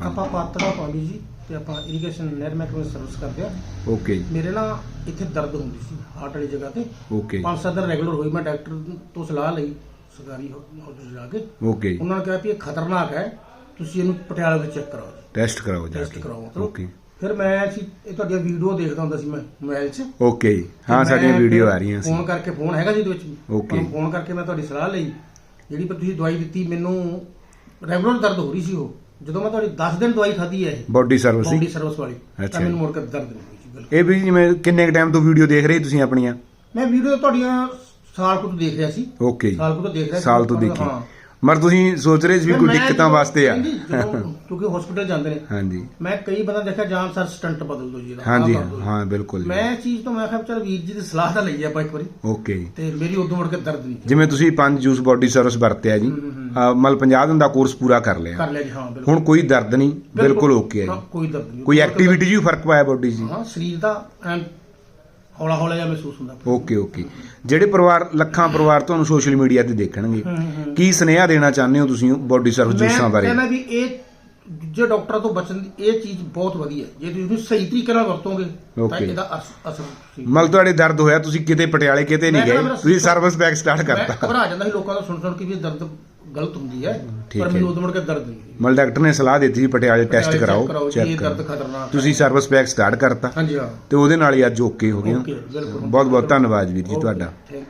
ਆਪਾਂ ਪਾਤੜਾ ਪਾਉਂਦੀ ਜੀ ਤੇ ਆਪਾਂ ਇਰੀਗੇਸ਼ਨ ਨਹਿਰ ਮਹਿਕਮੇ ਸਰਵਿਸ ਕਰਦੇ ਆ। ਓਕੇ ਜੀ। ਮੇਰੇ ਨਾ ਇੱਥੇ ਦਰਦ ਹੁੰਦੀ ਸੀ ਹਾਰਟ ਵਾਲੀ ਜਗ੍ਹਾ ਤੇ। ਓਕੇ ਪੰਜ ਸੱਤ ਦਿਨ ਰੈਗੂਲਰ ਹੋਈ ਮੈਂ ਡਾਕਟਰ ਤੋਂ ਸਲਾਹ ਲਈ ਸਰਕਾਰੀ ਹਸਪਤਾਲ ਜਾ ਕੇ। ਓਕੇ ਉਹਨਾਂ ਨੇ ਕਿਹਾ ਵੀ ਇਹ ਖਤਰਨਾਕ ਹੈ ਤੁਸੀਂ ਇਹਨੂੰ ਪਟਿਆਲਾ ਵਿੱਚ ਚੈੱਕ ਕਰਾਓ ਟੈਸਟ ਕਰਾਓ ਜਾ ਟੈਸਟ ਕੇ। ਕਰਾਓ। ਓਕੇ ਫਿਰ ਮੈਂ ਸੀ ਇਹ ਤੁਹਾਡੀਆਂ ਵੀਡੀਓ ਦੇਖਦਾ ਹੁੰਦਾ ਸੀ ਮੈਂ ਮੋਬਾਈਲ 'ਚ। ਓਕੇ ਜੀ। ਹਾਂ ਸਾਡੀਆਂ ਵੀਡੀਓ ਆ ਰਹੀਆਂ ਸੀ। ਫੋਨ ਕਰਕੇ ਫੋਨ ਹੈਗਾ ਜੀ ਇਹਦੇ ਵਿੱਚ Okay. ਫੋਨ ਕਰਕੇ ਮੈਂ ਤੁਹਾਡੀ ਸਲਾਹ ਲਈ ਜਿਹੜੀ ਪਰ ਤੁਸੀਂ ਦਵਾਈ ਦਿੱਤੀ ਮੈਨੂੰ ਰੈਗੂਲਰ ਦਰਦ ਹੋ ਰਹੀ ਸੀ ਉਹ। ਜਦੋਂ ਮੈਂ ਤੁਹਾਡੀ 10 ਦਿਨ ਦਵਾਈ ਖਾਧੀ ਹੈ ਇਹ ਬਾਡੀ ਸਰਵਿਸ ਬੌਡੀ ਸਰਵਿਸ ਵਾਲੀ ਅੱਛਾ। ਤਾਂ ਮੈਨੂੰ। ਮੁੜ ਕੇ ਦਰਦ ਨਹੀਂ ਹੋਈ ਜੀ ਬਿਲਕੁਲ। ਇਹ ਵੀ ਜਿਵੇਂ ਕਿੰਨੇ ਟਾਈਮ ਤੋਂ ਵੀਡੀਓ ਦੇਖ ਰਹੇ ਤੁਸੀਂ ਆਪਣੀਆਂ? ਮੈਂ ਵੀਡੀਓ ਤੁਹਾਡੀਆਂ ਸਾਲ ਕੁ ਤੋਂ ਦੇਖ ਰਿਹਾ ਸੀ। ਓਕੇ ਜੀ। ਸਾਲ ਕੁ ਤੋਂ ਦੇਖ ਰਿਹਾ ਸੀ। ਸਾਲ ਤੋਂ ਦੇਖੀ। ਹਾਂ। ਮਰ ਤੁਸੀਂ ਸੋਚ ਰਹੇ ਸੀ ਵੀ ਕੋਈ ਮੈਂ ਦਿੱਕਤਾਂ ਜਦੋਂ- ਵਾਸਤੇ ਆ। ਨਹੀਂ, ਜਦੋਂ- ਕਿਉਂਕਿ ਹਸਪੀਟਲ ਜਾਂਦੇ ਨੇ। ਹਾਂਜੀ। ਮੈਂ ਕਈ ਬੰਦਾ ਦੇਖਿਆ ਜਾਨ ਸਰ ਸਟੰਟ ਬਦਲ ਦੋ ਜੀ ਇਹਦਾ, ਹਾਂਜੀ ਆਹ ਕਰ ਦਿਓ। ਹਾਂ ਬਿਲਕੁਲ ਜੀ। ਮੈਂ ਚੀਜ਼ ਤੋਂ ਮੈਂ ਕਿਹਾ ਚਲ ਵੀਰ ਜੀ ਦੀ ਸਲਾਹ ਤਾਂ ਲਈ ਆਪਾਂ ਇੱਕ ਵਾਰੀ। ਓਕੇ ਜੀ। ਤੇ ਮੇਰੀ ਉਦੋਂ ਮੁੜ ਕੇ ਦਰਦ ਨਹੀਂ ਜਿਵੇਂ ਤੁਸੀਂ ਪੰਜ ਜੂਸ ਬਾਡੀ ਸਰਵਿਸ ਵਰਤਿਆ ਜੀ ਅਹ ਮਤਲਬ 50 ਦਿਨ ਦਾ ਕੋਰਸ ਪੂਰਾ ਕਰ ਲਿਆ। ਕਰ ਲਿਆ ਜੀ ਹਾਂ ਬਿਲਕੁਲ। ਹੁਣ ਕੋਈ ਦਰਦ ਨਹੀਂ ਬਿਲਕੁਲ ਓਕੇ ਹੈ ਹਾਂ, ਜੀ ਕੋਈ ਦਰਦ ਨਹੀਂ। ਕੋਈ ਐਕਟੀਵਿਟੀ 'ਚ ਵੀ ਫ਼ਰਕ ਪਾਇਆ ਬਾਡੀ 'ਚ ਹਾਂ ਸਰੀਰ ਦਾ ਐਨ ਹੌਲਾ ਹੌਲਾ ਜਿਹਾ ਮਹਿਸੂਸ ਹੁੰਦਾ। Okay okay. ਜਿਹੜੇ ਪਰਿਵਾਰ ਲੱਖਾਂ ਪਰਿਵਾਰ ਤੁਹਾਨੂੰ ਸੋਸ਼ਲ ਮੀਡੀਆ ਤੇ ਦੇਖਣਗੇ ਹੂੰ, ਹੂੰ, ਹੂੰ। ਕੀ ਸੁਨੇਹਾ ਦੇਣਾ ਚਾਹੁੰਦੇ ਹੋ ਤੁਸੀਂ ਬਾਡੀ ਸਰਵਿਸ ਜੂਸਾਂ ਮੈਂ ਬਾਰੇ? ਕਹਿੰਦਾ ਵੀ ਇਹ ਦੂਜੇ ਡਾਕਟਰਾਂ ਤੋਂ ਬਚਣ ਦੀ ਇਹ ਚੀਜ਼ ਬਹੁਤ ਵਧੀਆ ਜੇ ਤੁਸੀਂ ਇਹਨੂੰ ਸਹੀ ਤਰੀਕੇ ਨਾਲ ਵਰਤੋਗੇ ਤਾਂ Okay. ਇਹਦਾ ਅਸ- ਅਸਰ ਮਤਲਬ ਤੁਹਾਡੇ ਦਰਦ ਹੋਇਆ ਤੁਸੀਂ ਕਿਤੇ ਪਟਿਆਲੇ ਕਿਤੇ ਨਹੀਂ ਮੈਂ ਗਏ ਕਹਿੰਦਾ ਮੇਰਾ ਤੁਸੀਂ ਸਰਵਿਸ ਪੈਕ ਸਟਾਰਟ ਮੈਂ ਕਰਤਾ। ਘਬਰਾ ਜਾਂਦਾ ਸੀ ਲੋਕਾਂ ਦਾ ਸੁਣ ਸੁਣ ਕੇ ਵੀ ਇਹ ਦਰਦ ਗਲਤ ਹੁੰਦੀ ਹੈ ਠੀਕ ਪਰ ਹੈ। ਮੈਨੂੰ ਉਦੋਂ ਮੁੜ ਕੇ ਦਰਦ ਨਹੀਂ ਹੋਈ। ਮਤਲਬ ਡਾਕਟਰ ਨੇ ਸਲਾਹ ਦਿੱਤੀ ਸੀ ਪਟਿਆਲੇ ਟੈਸਟ check ਕਰਾਓ ਕਰਾਓ ਜੀ, ਚੈੱਕ ਇਹ ਦਰਦ ਕਰੋ। ਖਤਰਨਾਕ ਹੈ। ਤੁਸੀਂ ਸਰਵਿਸ ਪੈਕ ਸਟਾਰਟ ਕਰਤਾ ਹਾਂਜੀ ਹਾਂ। ਤੇ ਉਹਦੇ ਨਾਲ ਹੀ ਅੱਜ ਓਕੇ ਹੋ ਗਏ। ਹੋ। ਬਿਲਕੁਲ। ਬਹੁਤ ਬਹੁਤ ਧੰਨਵਾਦ ਵੀਰ ਜੀ ਤੁਹਾਡਾ। ਥੈਂਕ